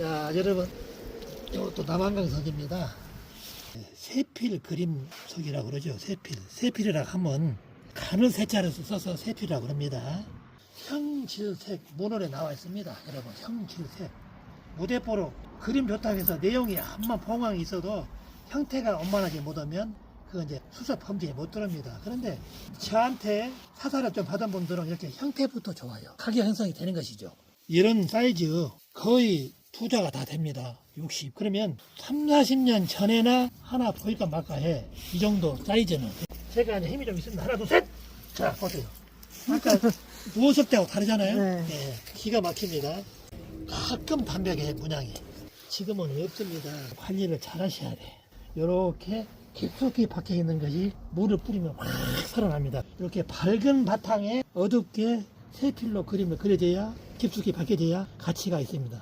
야, 여러분, 이것도 남한강 석입니다. 세필 그림 석이라고 그러죠. 세필. 세필이라고 하면 간을 세자를 써서 세필이라고 합니다. 형질색 문헌에 나와 있습니다. 여러분, 형질색. 무대뽀로 그림 좋다고 해서 내용이 한만 봉황이 있어도 형태가 원만하게 못 오면 그건 이제 수사 범죄에 못 들어옵니다. 그런데 저한테 사사를 좀 받은 분들은 이렇게 형태부터 좋아요. 가격 형성이 되는 것이죠. 이런 사이즈 거의 투자가 다 됩니다. 60. 그러면 3, 40년 전에나 하나 보일까 말까 해. 이 정도 사이즈는. 제가 이제 힘이 좀 있습니다. 하나, 둘, 셋! 자, 보세요. 아까 누웠을 때하고 다르잖아요. 네. 네, 기가 막힙니다. 가끔 담백해, 문양이. 지금은 없습니다. 관리를 잘 하셔야 돼. 이렇게 깊숙이 박혀 있는 것이 물을 뿌리면 확 살아납니다. 이렇게 밝은 바탕에 어둡게 세필로 그림을 그려져야 깊숙이 박혀져야 가치가 있습니다.